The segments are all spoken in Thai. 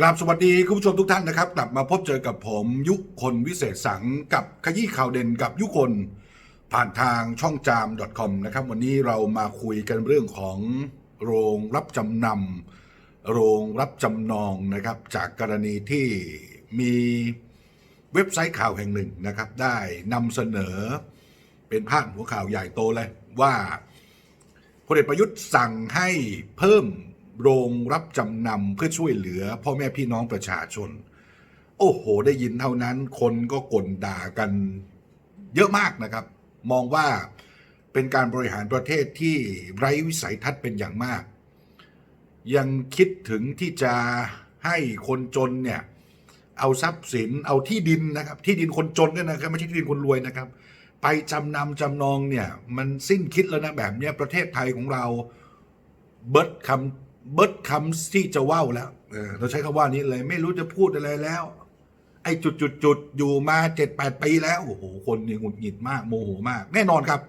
กราบสวัสดีคุณผู้ชมทุกท่านนะครับ กลับมาพบเจอกับผมยุคนวิเศษสังกับขยี้ข่าวเด่นกับยุคน ผ่านทางช่องจาม .com นะครับ วันนี้เรามาคุยกันเรื่องของโรงรับจำนำโรงรับจำนองนะครับ จากกรณีที่มีเว็บไซต์ข่าวแห่งหนึ่งนะครับ ได้นำเสนอเป็นพาดหัวข่าวใหญ่โตเลยว่าพลเอกประยุทธ์สั่งให้เพิ่ม โรงรับจำนำเพื่อช่วยเหลือพ่อแม่พี่น้องประชาชน โอ้โห ได้ยินเท่านั้น คนก็ก่นด่ากันเยอะมากนะครับ มองว่าเป็นการบริหารประเทศที่ไร้วิสัยทัศน์เป็นอย่างมาก ยังคิดถึงที่จะให้คนจนเนี่ยเอาทรัพย์สินเอาที่ดินนะครับ ที่ดินคนจนเนี่ยนะครับไม่ใช่ที่ดินคนรวยนะครับ ไปจำนำจำนองเนี่ยมันสิ้นคิดแล้วนะแบบเนี้ยประเทศไทยของเราเบิร์ดคำ เบิร์ดคำที่จะว่าวแล้วเราใช้คำว่านี้เลย ไม่รู้จะพูดอะไรแล้ว ไอ้จุดจุดจุดๆอยู่มาเจ็ดแปดปีแล้วโอ้โหคนนี่หงุดหงิดมากโมโหมาก แน่นอนครับ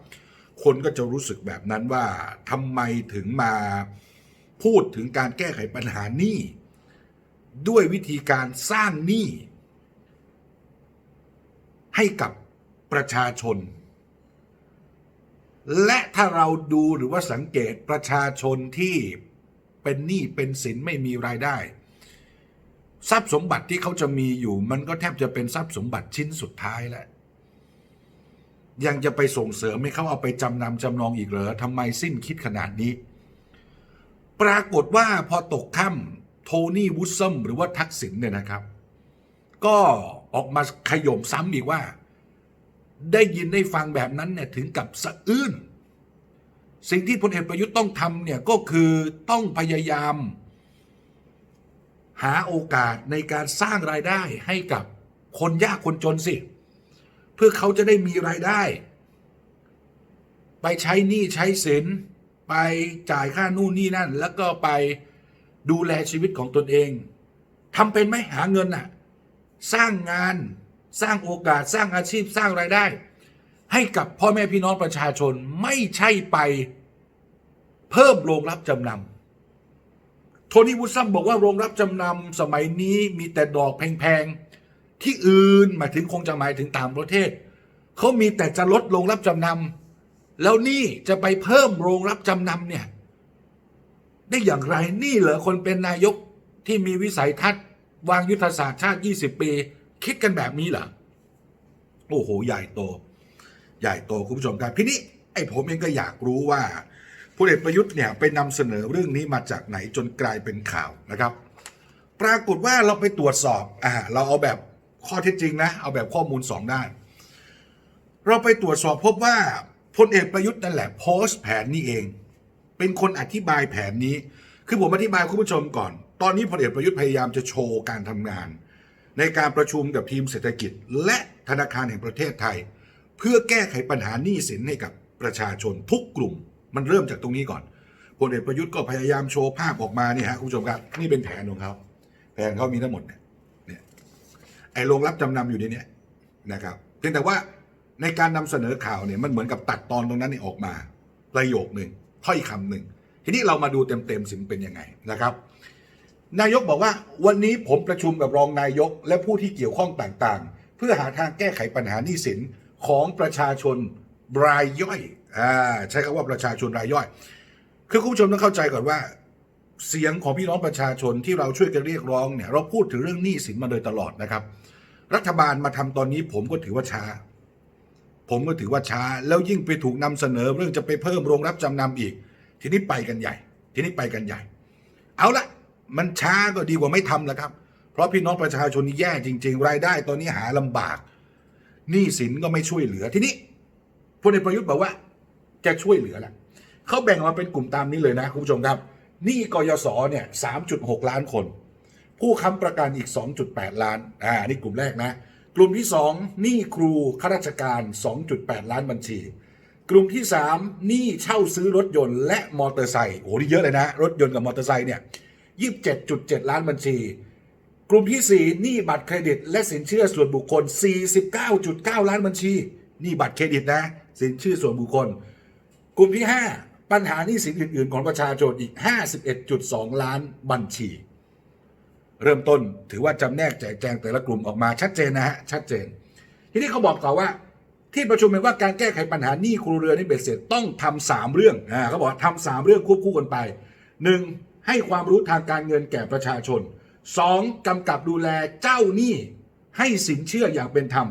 คนก็จะรู้สึกแบบนั้นว่าทำไมถึงมาพูดถึงการแก้ไขปัญหานี้ด้วยวิธีการสร้างหนี้ให้กับประชาชน และถ้าเราดูหรือว่าสังเกตประชาชนที่ เป็นหนี้เป็นสินไม่มีรายได้ ทรัพย์สมบัติที่เขาจะมีอยู่ มันก็แทบจะเป็นทรัพย์สมบัติชิ้นสุดท้ายแล้วยังจะไปส่งเสริมให้เขาเอาไปจำนำจำนองอีกเหรอทำไมสิ้นคิดขนาดนี้ ปรากฏว่าพอตกค่ำโทนี่วูดซัมหรือว่าทักษิณเนี่ยนะครับ ก็ออกมาขย่มซ้ำอีกว่า ได้ยินได้ฟังแบบนั้นเนี่ยถึงกับสะอื้น สิ่งที่พลเอกประยุทธ์ต้องทำเนี่ยก็คือต้องพยายาม หาโอกาสในการสร้างรายได้ให้กับคนยากคนจนสิ เพื่อเขาจะได้มีรายได้ ไปใช้หนี้ใช้สิน ไปจ่ายค่านู่นนี่นั่น แล้วก็ไปดูแลชีวิตของตนเองทำเป็นไหมหาเงินน่ะ สร้างงานสร้างโอกาสสร้างอาชีพสร้างรายได้ ให้กับพ่อแม่พี่น้องประชาชนไม่ใช่ไปเพิ่มโรงรับจำนำโทนี่วูดซัมบอกว่าโรงรับจำนำสมัยนี้มีแต่ดอกแพงๆ ที่อื่นหมายถึงคงจะหมายถึงต่างประเทศเขามีแต่จะลดโรงรับจำนำแล้วนี่จะไปเพิ่มโรงรับจำนำเนี่ย ได้อย่างไรนี่เหรอคนเป็นนายกที่มีวิสัยทัศน์ วางยุทธศาสตร์ชาติ 20 ปี คิดกันแบบนี้เหรอโอ้โห ใหญ่โต ใหญ่โตคุณผู้ชมครับทีนี้ไอ้ผมเองก็อยากรู้ว่าพลเอกประยุทธ์เนี่ยไปนำเสนอเรื่องนี้มาจากไหนจนกลายเป็นข่าวนะครับ ปรากฏว่าเราไปตรวจสอบอ่าเราเอาแบบข้อเท็จจริงนะ เอาแบบข้อมูลสองด้าน เราไปตรวจสอบพบว่าพลเอกประยุทธ์นั่นแหละโพสต์แผนนี้เอง เป็นคนอธิบายแผนนี้ คือผมอธิบายคุณผู้ชมก่อน ตอนนี้พลเอกประยุทธ์พยายามจะโชว์การทำงาน ในการประชุมกับทีมเศรษฐกิจ และธนาคารแห่งประเทศไทย เพื่อแก้ไขปัญหาหนี้สินให้กับประชาชนทุกกลุ่ม มันเริ่มจากตรงนี้ก่อนพลเอกประยุทธ์ก็พยายามโชว์ภาพออกมาเนี่ยฮะคุณผู้ชมครับนี่เป็นแผนของเขาแผนเขามีทั้งหมดเนี่ยเนี่ยไอ้โรงรับจำนำอยู่ในนี้นะครับเพียงแต่ว่าในการนำเสนอข่าวเนี่ยมันเหมือนกับตัดตอนตรงนั้นนี่ออกมา ประโยคหนึ่งถ้อยคำหนึ่งทีนี้เรามาดูเต็มๆสิมนเป็นยังไงนะครับ นายกบอกว่าวันนี้ผมประชุมกับรองนายก และผู้ที่เกี่ยวข้องต่างๆ เพื่อหาทางแก้ไขปัญหาหนี้สิน ของประชาชนรายย่อยอ่าใช้คำว่าประชาชนรายย่อย คือคุณผู้ชมต้องเข้าใจก่อนว่า เสียงของพี่น้องประชาชนที่เราช่วยกันเรียกร้องเนี่ยเราพูดถึงเรื่องหนี้สินมาโดยตลอดนะครับ รัฐบาลมาทำตอนนี้ผมก็ถือว่าช้า ผมก็ถือว่าช้า แล้วยิ่งไปถูกนำเสนอเรื่องจะไปเพิ่มโรงรับจำนำอีก ทีนี้ไปกันใหญ่ ทีนี้ไปกันใหญ่ เอาละมันช้าก็ดีกว่าไม่ทำแล้วครับ เพราะพี่น้องประชาชนนี่แย่จริง ๆ รายได้ตอนนี้หาลำบาก หนี้สินก็ไม่ช่วยเหลือทีนี้พลเอกประยุทธ์บอกว่าจะช่วยเหลือแหละเขาแบ่งมาเป็นกลุ่มตามนี้เลยนะคุณผู้ชมครับหนี้กยศเนี่ย3.6ล้านคน ผู้ค้ำประกันอีก 2.8 ล้านอ่านี่กลุ่มแรกนะ กลุ่มที่ 2 หนี้ครูข้าราชการ 2.8 ล้านบัญชี กลุ่มที่ 3 หนี้เช่าซื้อรถยนต์และมอเตอร์ไซค์โอ้นี่เยอะเลยนะ รถยนต์กับมอเตอร์ไซค์เนี่ย27.7 ล้านบัญชี กลุ่มที่ 4 หนี้บัตรเครดิต และสินเชื่อส่วนบุคคล 49.9 ล้านบัญชี หนี่บัตรเครดิตนะ สินเชื่อส่วนบุคคล กลุ่มที่ 5 ปัญหาหนี้สินอื่น ๆ ของประชาชนอีก 51.2 ล้านบัญชี เริ่มต้นถือว่าจำแนกแจกแจงแต่ละกลุ่มออกมาชัดเจนนะฮะ ชัดเจน ทีนี้เขาบอกต่อว่า ที่ประชุมเห็นว่าการแก้ไขปัญหาหนี้ครัวเรือนิเบ็ดเสร็จต้องทำสามเรื่องอ่าเขาบอกทำสามเรื่องควบคู่กันไปหนึ่งให้ความรู้ทางการเงินแก่ประชาชน องกำกับดูแลเจ้าหนี้ให้สินเชื่ออย่างเป็นธรรม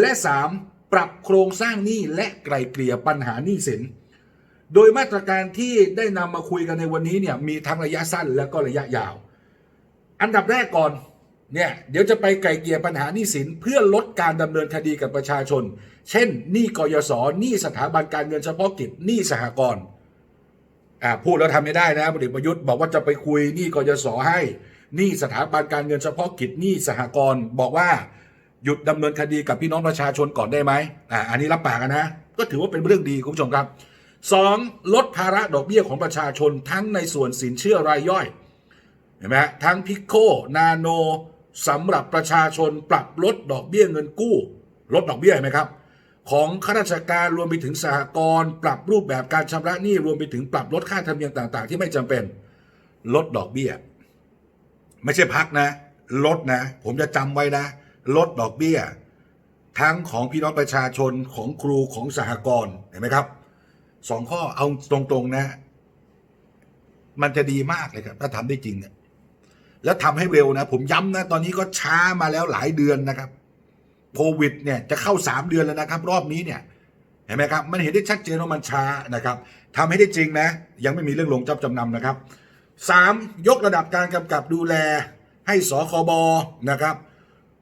และสามปรับโครงสร้างหนี้และไกลเกลี่ยปัญหาหนี้สิน โดยมาตรการที่ได้นำมาคุยกันในวันนี้เนี่ยมีทั้งระยะสั้นและก็ระยะยาว อันดับแรกก่อนเนี่ยเดี๋ยวจะไปไกลเกลี่ยปัญหาหนี้สินเพื่อลดการดำเนินคดีกับประชาชน เช่นหนี้กยศหนี้สถาบันการเงินเฉพาะกิจหนี้สหกรณ์อ่าพูดแล้วทำไม่ได้นะพลเอกประยุทธ์บอกว่าจะไปคุยหนี้กยศให้ หนี้สถาบันการเงินเฉพาะกิจหนี้สหกรณ์บอกว่าหยุดดำเนินคดีกับพี่น้องประชาชนก่อนได้ไหมอ่าอันนี้รับปากกันนะ ก็ถือว่าเป็นเรื่องดีคุณผู้ชมครับสองลดภาระดอกเบี้ยของประชาชนทั้งในส่วนสินเชื่อรายย่อยเห็นไหมทั้งพิโคนาโนสำหรับประชาชนปรับลดดอกเบี้ยเงินกู้ ลดดอกเบี้ยไหมครับ ของข้าราชการรวมไปถึงสหกรณ์ปรับรูปแบบการชำระหนี้รวมไปถึงปรับลดค่าธรรมเนียมต่าง ๆ ที่ไม่จำเป็น ลดดอกเบี้ย ไม่ใช่พักนะ ลดนะ ผมจะจำไว้นะ ลดดอกเบี้ย ทั้งของพี่น้องประชาชนของครูของสหกรณ์เห็นไหมครับสองข้อเอาตรงๆนะ มันจะดีมากเลยครับ ถ้าทำได้จริงเนี่ยแล้วทำให้เร็วนะ ผมย้ำนะ ตอนนี้ก็ช้ามาแล้วหลายเดือนนะครับโควิดเนี่ยจะเข้าสามเดือนแล้วนะครับ รอบนี้เนี่ยเห็นไหมครับ มันเห็นได้ชัดเจนว่ามันช้านะครับทำให้ได้จริงนะ ยังไม่มีเรื่องลงจับจำนำนะครับ สามยกระดับการกำกับดูแลให้สคบนะครับ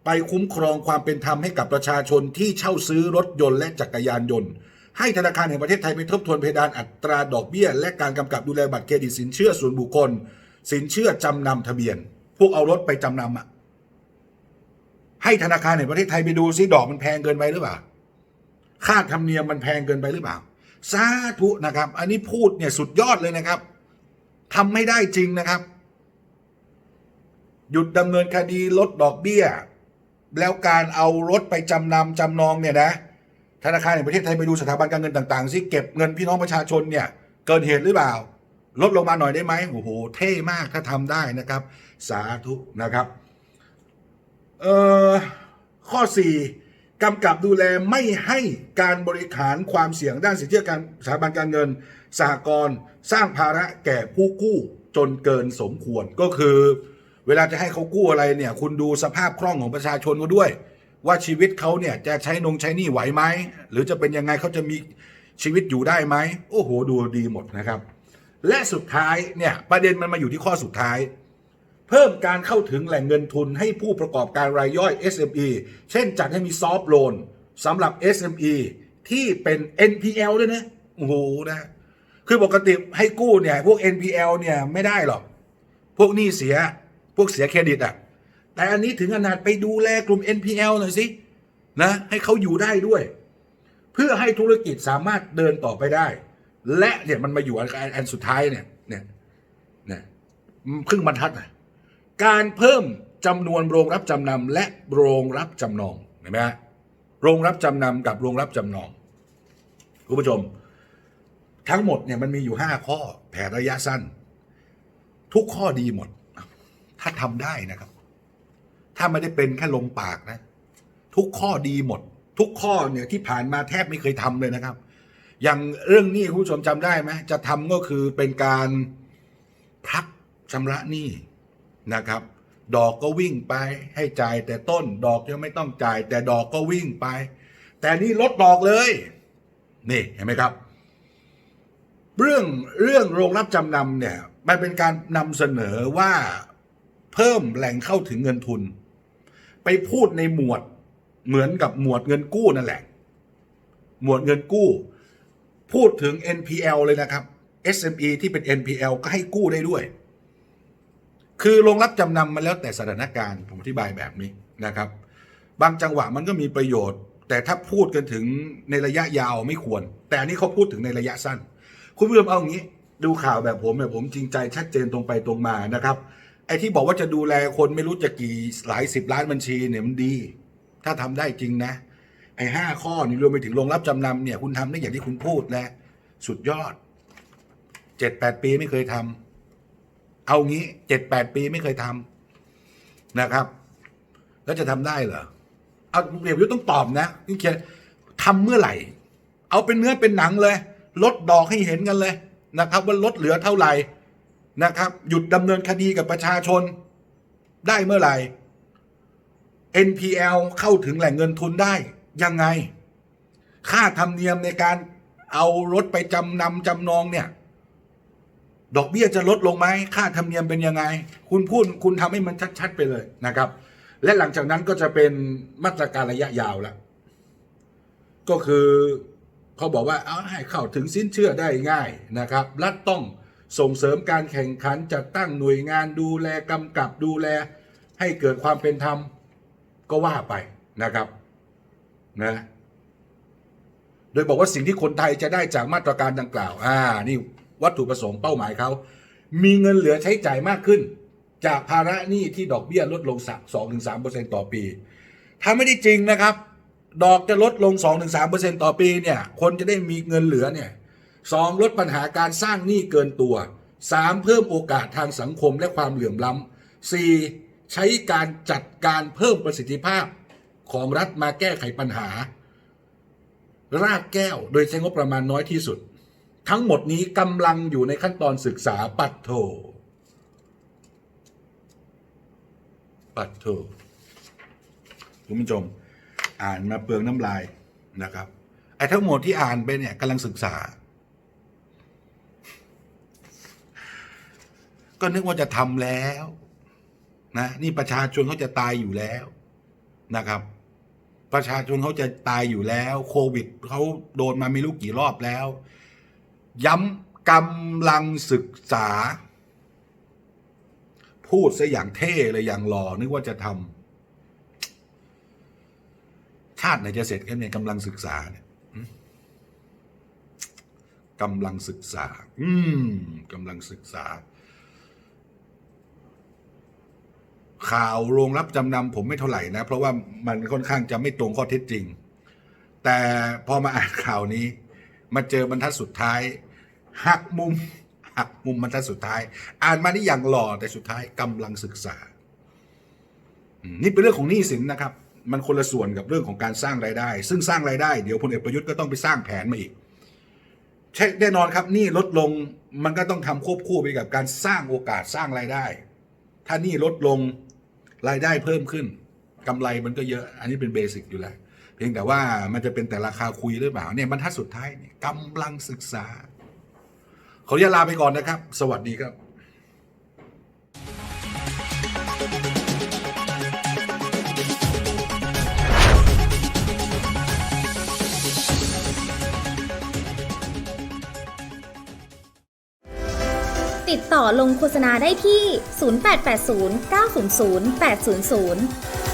ไปคุ้มครองความเป็นธรรมให้กับประชาชนที่เช่าซื้อรถยนต์และจักรยานยนต์ ให้ธนาคารแห่งประเทศไทยไปทบทวนเพดานอัตราดอกเบี้ย และการกำกับดูแลบัตรเครดิตสินเชื่อส่วนบุคคล สินเชื่อจำนำทะเบียน พวกเอารถไปจำนำอะให้ธนาคารแห่งประเทศไทยไปดูซิดอกมันแพงเกินไปหรือเปล่า ค่าธรรมเนียมมันแพงเกินไปหรือเปล่าสาธุนะครับ อันนี้พูดเนี่ยสุดยอดเลยนะครับ ทำไม่ได้จริงนะครับ หยุดดำเนินคดีลดดอกเบี้ย แล้วการเอารถไปจำนำจำนองเนี่ยนะธนาคารแห่งประเทศไทยไปดูสถาบันการเงินต่างๆซิเก็บเงินพี่น้องประชาชนเนี่ย เกินเหตุหรือเปล่า ลดลงมาหน่อยได้ไหมโอ้โห เท่มากถ้าทำได้นะครับ สาธุนะครับ เอ่อข้อ 4 กำกับดูแลไม่ให้การบริหารความเสี่ยงด้านสินเชื่อการสถาบันการเงินสหกรณ์สร้างภาระแก่ผู้กู้จนเกินสมควรก็คือ เวลาจะให้เขากู้อะไรเนี่ย คุณดูสภาพคล่องของประชาชนเขาด้วย ว่าชีวิตเขาเนี่ยจะใช้นงใช้หนี่ไหวไหมหรือจะเป็นยังไงเขาจะมีชีวิตอยู่ได้ไหมโอ้โหดูดีหมดนะครับ และสุดท้ายเนี่ยประเด็นมันมาอยู่ที่ข้อสุดท้าย เพิ่มการเข้าถึงแหล่งเงินทุนให้ผู้ประกอบการรายย่อย SME เช่นจัดให้มีซอฟ t ์โลนสำหรับ SME ที่เป็น NPL ด้วยนะโอ้โหนะคือปกติให้กู้เนี่ยพวก NPL เนี่ยไม่ได้หรอก พวกหนี้เสียพวกเสียเครดิตอะ แต่อันนี้ถึงขนาดไปดูแลกลุ่ม NPL หน่อยสินะให้เขาอยู่ได้ด้วย เพื่อให้ธุรกิจสามารถเดินต่อไปได้ และเนี่ยมันมาอยู่อันอันสุดท้ายเนี่ยเนี่ยเนี่ยครึ่งบรรทัดนะ การเพิ่มจำนวนโรงรับจำนำและโรงรับจำนองเห็นไหมฮะโรงรับจำนำกับโรงรับจำนองคุณผู้ชม ทั้งหมดเนี่ยมันมีอยู่ห้าข้อแผนระยะสั้น ทุกข้อดีหมด ถ้าทำได้นะครับ ถ้าไม่ได้เป็นแค่ลงปากนะ ทุกข้อดีหมด ทุกข้อเนี่ยที่ผ่านมาแทบไม่เคยทำเลยนะครับ อย่างเรื่องนี้คุณผู้ชมจำได้ไหมจะทำก็คือเป็นการพักชำระหนี้ นะครับ ดอกก็วิ่งไปให้จ่ายแต่ต้นดอกยังไม่ต้องจ่าย แต่ดอกก็วิ่งไป แต่นี่ลดดอกเลย นี่เห็นไหมครับ เรื่องเรื่องโรงรับจำนำเนี่ยมันเป็นการนำเสนอว่าเพิ่มแหล่งเข้าถึงเงินทุน ไปพูดในหมวดเหมือนกับหมวดเงินกู้นั่นแหละ หมวดเงินกู้ พูดถึง NPL เลยนะครับ SME ที่เป็น NPL ก็ให้กู้ได้ด้วย คือโรงรับจำนำมันแล้วแต่สถานการณ์ผมอธิบายแบบนี้นะครับ บางจังหวะมันก็มีประโยชน์ แต่ถ้าพูดกันถึงในระยะยาวไม่ควร แต่อันนี้เขาพูดถึงในระยะสั้น คุณผู้ชมเอาอย่างนี้ ดูข่าวแบบผมเนี่ยผมจริงใจชัดเจนตรงไปตรงมานะครับไอ้ที่บอกว่าจะดูแลคนไม่รู้จะกี่หลายสิบล้านบัญชีเนี่ยมันดี ถ้าทำได้จริงนะ ไอ้ห้าข้อนี่รวมไปถึงโรงรับจำนำเนี่ยคุณทำได้อย่างที่คุณพูดแหละสุดยอดเจ็ดแปดปีไม่เคยทำ เอางี้เจ็ดแปดปีไม่เคยทนะครับ แล้วจะทำได้เหรอเอาเดี๋ยวยุต้องตอบนะนี่เขียนทำเมื่อไหร่ เอาเป็นเนื้อเป็นหนังเลย ลดดอกให้เห็นกันเลยนะครับ ว่าลดเหลือเท่าไหร่นะครับ หยุดดำเนินคดีกับประชาชน ได้เมื่อไหร่ NPL เข้าถึงแหล่งเงินทุนได้ ยังไง ค่าธรรมเนียมในการเอารถไปจำนำจำนองเนี่ย ดอกเบี้ยจะลดลงไหมค่าธรรมเนียมเป็นยังไง คุณพูดคุณทำให้มันชัดๆไปเลยนะครับ และหลังจากนั้นก็จะเป็นมาตรการระยะยาวแล้วก็คือเขาบอกว่าเอาให้เข้าถึงสินเชื่อได้ง่ายนะครับรัฐต้องส่งเสริมการแข่งขันจัดตั้งหน่วยงานดูแลกำกับดูแล ให้เกิดความเป็นธรรมก็ว่าไปนะครับนะโดยบอกว่าสิ่งที่คนไทยจะได้จากมาตรการดังกล่าว อ่า นี่ วัตถุประสงค์เป้าหมายเขา มีเงินเหลือใช้จ่ายมากขึ้น จากภาระหนี้ที่ดอกเบี้ยลดลงสัก2-3%ต่อปี ถ้าไม่ได้จริงนะครับ ดอกจะลดลง 2-3%ต่อปีเนี่ย คนจะได้มีเงินเหลือเนี่ยสองลดปัญหาการสร้างหนี้เกินตัวสามเพิ่มโอกาสทางสังคมและความเหลื่อมล้ำสี่ใช้การจัดการเพิ่มประสิทธิภาพของรัฐมาแก้ไขปัญหารากแก้วโดยใช้งบประมาณน้อยที่สุด ทั้งหมดนี้กำลังอยู่ในขั้นตอนศึกษาปัดโท ปัดโทคุณผู้ชม อ่านมาเปลืองน้ำลายนะครับไอ้ทั้งหมดที่อ่านไปเนี่ยกำลังศึกษา ก็นึกว่าจะทำแล้วนะนี่ประชาชนเขาจะตายอยู่แล้วนะครับ ประชาชนเขาจะตายอยู่แล้ว โควิดเขาโดนมาไม่รู้กี่รอบแล้ว ย้ำกำลังศึกษา พูดซะอย่างเท่เลยอย่างหล่อนึกว่าจะทำชาติไหนจะเสร็จกันเนี่ยกำลังศึกษาเนี่ยกำลังศึกษา อืมกำลังศึกษา ข่าวโรงรับจำนำผมไม่เท่าไหร่นะ เพราะว่ามันค่อนข้างจะไม่ตรงข้อเท็จจริง แต่พอมาอ่านข่าวนี้ มาเจอบรรทัดสุดท้ายหักมุมหักมุมบรรทัดสุดท้าย อ่านมานี่อย่างหล่อแต่สุดท้ายกำลังศึกษา นี่เป็นเรื่องของหนี้สินนะครับ มันคนละส่วนกับเรื่องของการสร้างรายได้ ซึ่งสร้างรายได้เดี๋ยวพลเอกประยุทธ์ก็ต้องไปสร้างแผนมาอีก ใช่แน่นอนครับหนี้ลดลงมันก็ต้องทำควบคู่ไปกับการสร้างโอกาสสร้างรายได้ ถ้าหนี้ลดลงรายได้เพิ่มขึ้นกำไรมันก็เยอะ อันนี้เป็นเบสิกอยู่แล้ว เพียงแต่ว่ามันจะเป็นแต่ราคาคุยหรือเปล่าเนี่ยบรรทัดสุดท้ายเนี่ยกำลังศึกษา ขออนุญาตลาไปก่อนนะครับ สวัสดีครับติดต่อลงโฆษณาได้ที่ 0880 900 800